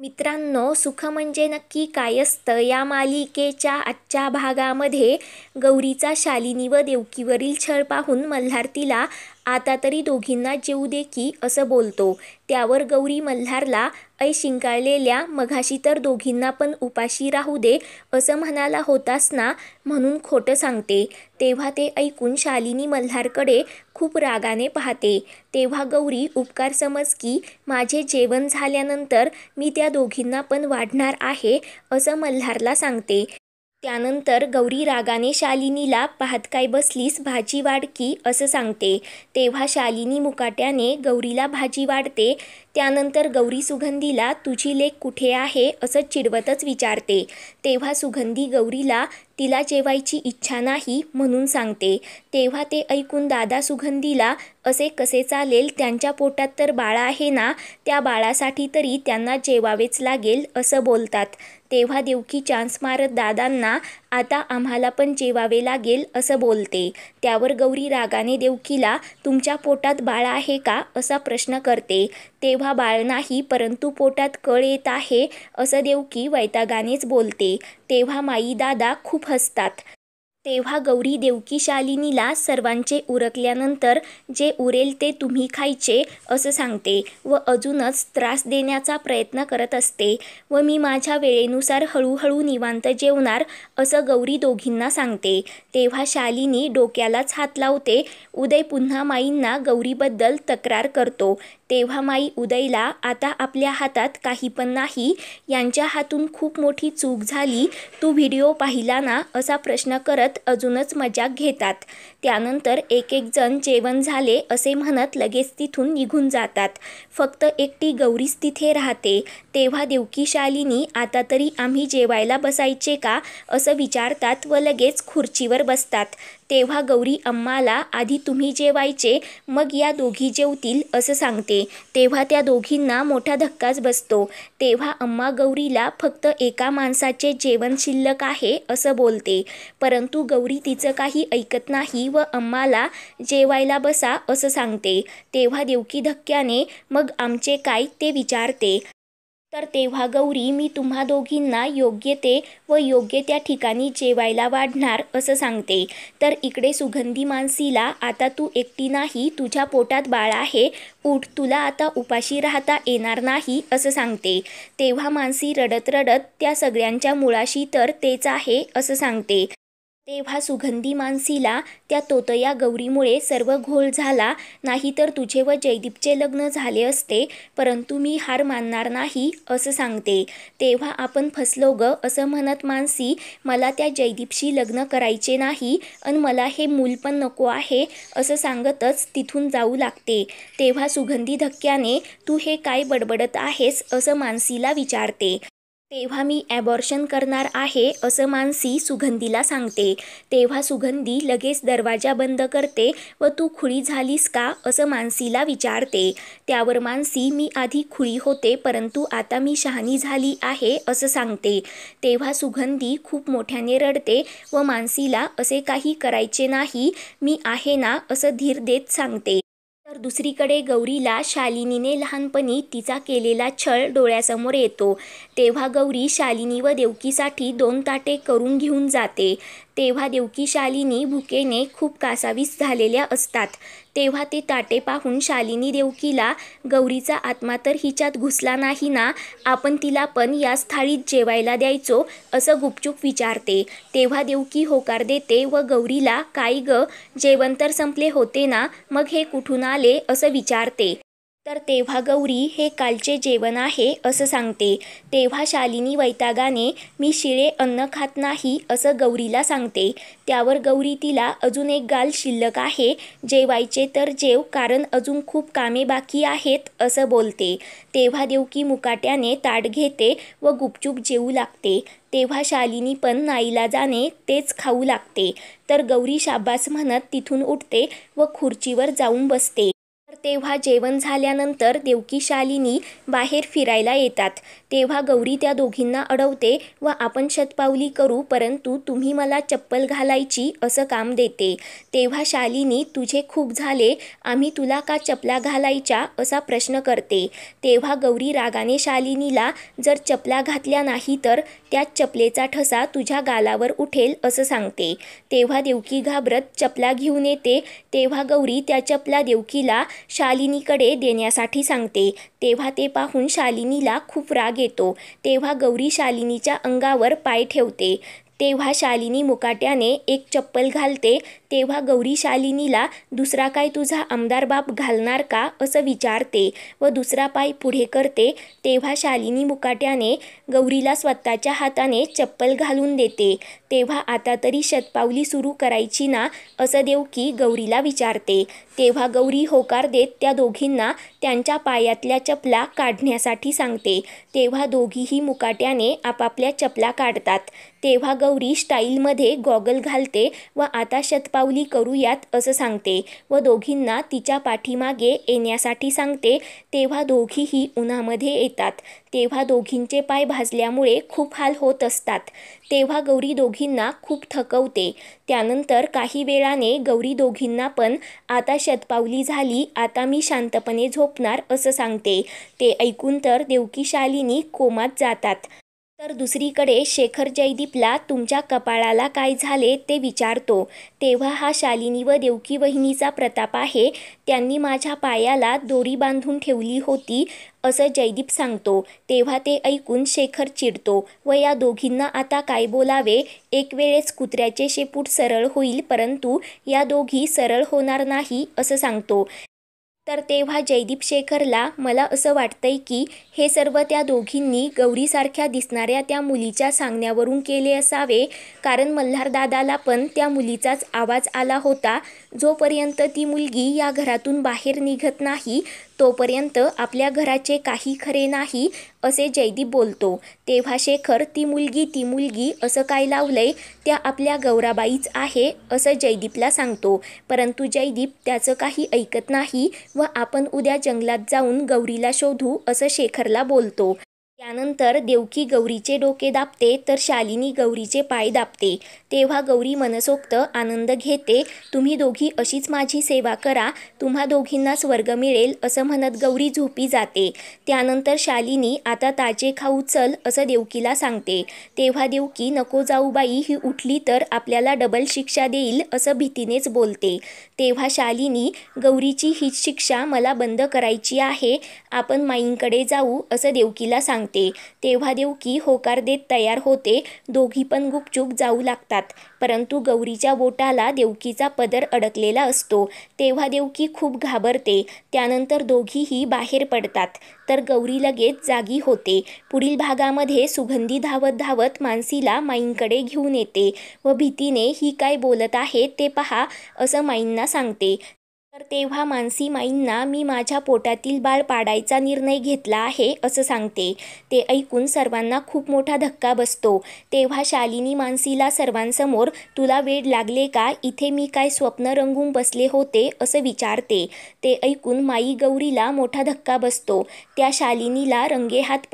मित्रांनो सुख म्हणजे नक्की काय असतं? या मालिकेच्या आजच्या भागामध्ये गौरीचा शालिनी व देवकीवरील छळ पाहून मल्हार तिला आता तरी दोघींना जेऊ दे की असं बोलतो. त्यावर गौरी मल्हारला ऐ शिंकाळलेल्या मघाशी तर दोघींना पण उपाशी राहू दे असं म्हणाला होतास ना? म्हणून खोटं सांगते. तेव्हा ते ऐकून शालिनी मल्हारकडे खूप रागाने पाहते. तेव्हा गौरी उपकार समज की माझे जेवण झाल्यानंतर मी त्या दोघींना पण वाढणार आहे असं मल्हारला सांगते. त्यानंतर गौरी रागाने शालिनीला पाहत काय बसलीस भाजी वाढ की असं सांगते. तेव्हा शालिनी मुकाट्याने गौरीला भाजी वाढते त्यानंतर गौरी सुगंधीला तुझी लेख कुठे आहे? असं चिडवतच विचारते. तेव्हा सुगंधी गौरीला तिला जेवायची इच्छा नाही म्हणून सांगते. तेव्हा ते ऐकून दादा सुगंधीला असे कसे चालेल? त्यांच्या पोटात तर बाळ आहे ना? त्या बाळासाठी तरी त्यांना जेवावेच लागेल असं बोलतात. तेव्हा देवकी चान्स मारत दादांना आता आम्हाला पण जेवावे लागेल असं बोलते. त्यावर गौरी रागाने देवकीला तुमच्या पोटात बाळ आहे का? असा प्रश्न करते. तेव्हा बाळ नाही परंतु पोटात कळ येत आहे असं देवकी वैतागानेच बोलते. तेव्हा माई दादा खूप हसतात. तेव्हा गौरी देवकी शालिनीला सर्वांचे उरकल्यानंतर जे उरेल ते तुम्ही खायचे असं सांगते व अजूनच त्रास देण्याचा प्रयत्न करत असते व मी माझ्या वेळेनुसार हळूहळू निवांत जेवणार असं गौरी दोघींना सांगते. तेव्हा शालिनी डोक्यालाच हात लावते. उदय पुन्हा माईंना गौरीबद्दल तक्रार करतो. तेव्हा माई उदयला आता आपल्या हातात काही पण नाही यांच्या हातून खूप मोठी चूक झाली. तू व्हिडिओ पाहिला ना? असा प्रश्न करत अजूनच मजाक घेतात. त्यानंतर एक एक जण जेवण झाले असे म्हणत लगेच तिथून निघून जातात. फक्त एकटी गौरीच तिथे राहते. तेव्हा देवकी शालिनी आता तरी आम्ही जेवायला बसायचे का? असं विचारतात व लगेच खुर्चीवर बसतात. तेव्हा गौरी अम्माला आधी तुम्ही जेवायचे मग या दोघी जेवतील असं सांगते. तेव्हा त्या दोघींना मोठा धक्काच बसतो. तेव्हा अम्मा गौरीला फक्त एका माणसाचे जेवण शिल्लक आहे असं बोलते. परंतु गौरी तिचं काही ऐकत नाही व अम्माला जेवायला बसा असं सांगते. तेव्हा देवकी धक्क्याने मग आमचे काय? ते विचारते. तर तेव्हा गौरी मी तुम्हा दोघींना योग्य ते व योग्य त्या ठिकाणी जेवायला वाढणार असं सांगते. तर इकडे सुगंधी मानसीला आता तू एकटी नाही तुझ्या पोटात बाळ आहे. उठ तुला आता उपाशी राहता येणार नाही असं सांगते तेव्हा मानसी रडत रडत त्या सगळ्यांच्या मुळाशी तर तेच आहे असं सांगते. तेव्हा सुगंधी मानसीला त्या तोतया गौरीमुळे सर्व घोळ झाला. नाहीतर तुझे व जयदीपचे लग्न झाले असते परंतु मी हार मानणार नाही असं सांगते. तेव्हा आपण फसलो ग असं म्हणत मानसी मला त्या जयदीपशी लग्न करायचे नाही आणि मला हे मूल पण नको आहे असं सांगतच तिथून जाऊ लागते. तेव्हा सुगंधी धक्क्याने तू हे काय बडबडत आहेस? असं मानसीला विचारते. तेव्हा मी ॲबॉर्शन करणार आहे असं मानसी सुगंधीला सांगते. तेव्हा सुगंधी लगेच दरवाजा बंद करते व तू खुळी झालीस का असं मानसीला विचारते. त्यावर मानसी मी आधी खुळी होते परंतु आता मी शहाणी झाली आहे असं सांगते. तेव्हा सुगंधी खूप मोठ्याने रडते व मानसीला असे काही करायचे नाही मी आहे ना असं धीर देत सांगते. तर दुसरीकडे गौरीला शालिनीने लहानपणी तिचा केलेला छळ डोळ्यासमोर येतो. तेव्हा गौरी शालिनी व देवकीसाठी दोन ताटे करून घेऊन जाते. तेव्हा देवकी शालिनी भुकेने खूप कासावीस झालेल्या असतात. तेव्हा ते ताटे पाहून शालिनी देवकीला गौरीचा आत्मा तर हिच्यात घुसला नाही ना आपण तिला पण याच थाळीत जेवायला द्यायचो असं गुपचूप विचारते. तेव्हा देवकी होकार देते व गौरीला काय ग जेवण तर संपले होते ना मग हे कुठून आले? असं विचारते. तर तेव्हा गौरी हे कालचे जेवण आहे असं सांगते. तेव्हा शालिनी वैतागाने मी शिळे अन्न खात नाही असं गौरीला सांगते. त्यावर गौरी तिला अजून एक गाल शिल्लक आहे जेवायचे तर जेव कारण अजून खूप कामे बाकी आहेत असं बोलते. तेव्हा देवकी मुकाट्याने ताट घेते व गुपचूप जेवू लागते. तेव्हा शालिनी पण नाईला जाणे तेच खाऊ लागते. तर गौरी शाबास म्हणत तिथून उठते व खुर्चीवर जाऊन बसते. तेव्हा जेवण झाल्यानंतर देवकी शालिनी बाहेर फिरायला येतात. तेव्हा गौरी त्या दोघींना अडवते व आपण शतपावली करू परंतु तुम्ही मला चप्पल घालायची असं काम देते. तेव्हा शालिनी तुझे खूप झाले आम्ही तुला का चपला घालायच्या? असा प्रश्न करते. तेव्हा गौरी रागाने शालिनीला जर चपला घातल्या नाही तर त्या चपलेचा ठसा तुझ्या गालावर उठेल असं सांगते. तेव्हा देवकी घाबरत चपला घेऊन येते. तेव्हा गौरी त्या चपला देवकीला शालिनीकडे देण्यासाठी सांगते. तेव्हा ते पाहून शालिनीला खूप राग येतो. तेव्हा गौरी शालिनीच्या अंगावर पाय ठेवते. तेव्हा शालिनी मुकाट्याने एक चप्पल घालते तेव्हा गौरी शालिनीला दुसरा काय तुझा आमदार बाप घालणार का? असं विचारते व दुसरा पाय पुढे करते तेव्हा शालिनी मुकाट्याने गौरीला स्वतःच्या हाताने चप्पल घालून देते तेव्हा आता तरी शतपावली सुरू करायची ना असं देवकी गौरीला विचारते. तेव्हा गौरी होकार देत त्या दोघींना त्यांच्या पायातल्या चपला काढण्यासाठी सांगते तेव्हा दोघीही मुकाट्याने आपापल्या चपला काढतात. तेव्हा गौरी स्टाईलमध्ये गॉगल घालते व आता शतपावली करूयात असं सांगते व दोघींना तिच्या पाठीमागे येण्यासाठी सांगते तेव्हा दोघीही उन्हामध्ये येतात. तेव्हा दोघींचे पाय भाजल्यामुळे खूप हाल होत असतात. तेव्हा गौरी दोघींना खूप थकवते. त्यानंतर काही वेळाने गौरी दोघींना पण आता शतपावली झाली आता मी शांतपणे झोपणार असं सांगते. ते ऐकून तर देवकी शालिनी कोमात जातात. तर दुसरीकडे शेखर जयदीपला तुमच्या कपाळाला काय झाले ते विचारतो. तेव्हा हा शालिनी व देवकी वहिनीचा प्रताप आहे. त्यांनी माझ्या पायाला दोरी बांधून ठेवली होती असं जयदीप सांगतो. तेव्हा ते ऐकून शेखर चिडतो. व या दोघींना आता काय बोलावे? एक वेळेस कुत्र्याचे शेपूट सरळ होईल परंतु या दोघी सरळ होणार नाही असं सांगतो. तर तेव्हा जयदीप शेखरला मला असं वाटतंय की हे सर्व त्या दोघींनी गौरीसारख्या दिसणाऱ्या त्या मुलीच्या सांगण्यावरून केले असावे. कारण मल्हारदादाला पण त्या मुलीचाच आवाज आला होता. जोपर्यंत ती मुलगी या घरातून बाहेर निघत नाही तोपर्यंत आपल्या घराचे काही खरे नाही असे जयदीप बोलतो. तेव्हा शेखर ती मुलगी ती मुलगी असं काय लावलंय? त्या आपल्या गौराबाईच आहे असं जयदीपला सांगतो. परंतु जयदीप त्याचं काही ऐकत नाही व आपण उद्या जंगलात जाऊन गौरीला शोधू असं शेखरला बोलतो. त्यानंतर देवकी गौरीचे डोके दाबते तर शालिनी गौरीचे पाय दाबते. तेव्हा गौरी मनसोक्त आनंद घेते तुम्ही दोघी अशीच माझी सेवा करा तुम्हा दोघींना स्वर्ग मिळेल असं म्हणत गौरी झोपी जाते. त्यानंतर शालिनी आता ताजे खाऊ चल असं देवकीला सांगते. तेव्हा देवकी नको जाऊ बाई ही उठली तर आपल्याला डबल शिक्षा देईल असं भीतीनेच बोलते. तेव्हा शालिनी गौरीची हीच शिक्षा मला बंद करायची आहे आपण माईंकडे जाऊ असं देवकीला सांगते तेव्हा देवकी होकार देत तयार होते. दोघी पण गुपचूप जाऊ लागतात. परंतु गौरीच्या बोटाला देवकीचा पदर अडकलेला असतो. तेव्हा देवकी खूप घाबरते. त्यानंतर दोघीही बाहेर पडतात. तर गौरी लगेच जागी होते. पुढील भागामध्ये सुगंधी धावत धावत मानसीला माईंकडे घेऊन येते व भीतीने ही काय बोलत आहे ते पहा असं माईंना सांगते. तर तेव्हा मानसी माईंना मी माझ्या पोटातील बाळ पाडायचा निर्णय घेतला आहे असं सांगते. ते ऐकून सर्वांना खूप मोठा धक्का बसतो. तेव्हा शालिनी मानसीला सर्वांसमोर तुला वेड लागले का? इथे मी काय स्वप्न रंगून बसले होते? असं विचारते. ते ऐकून माई गौरीला मोठा धक्का बसतो. त्या शालिनीला रंगेहात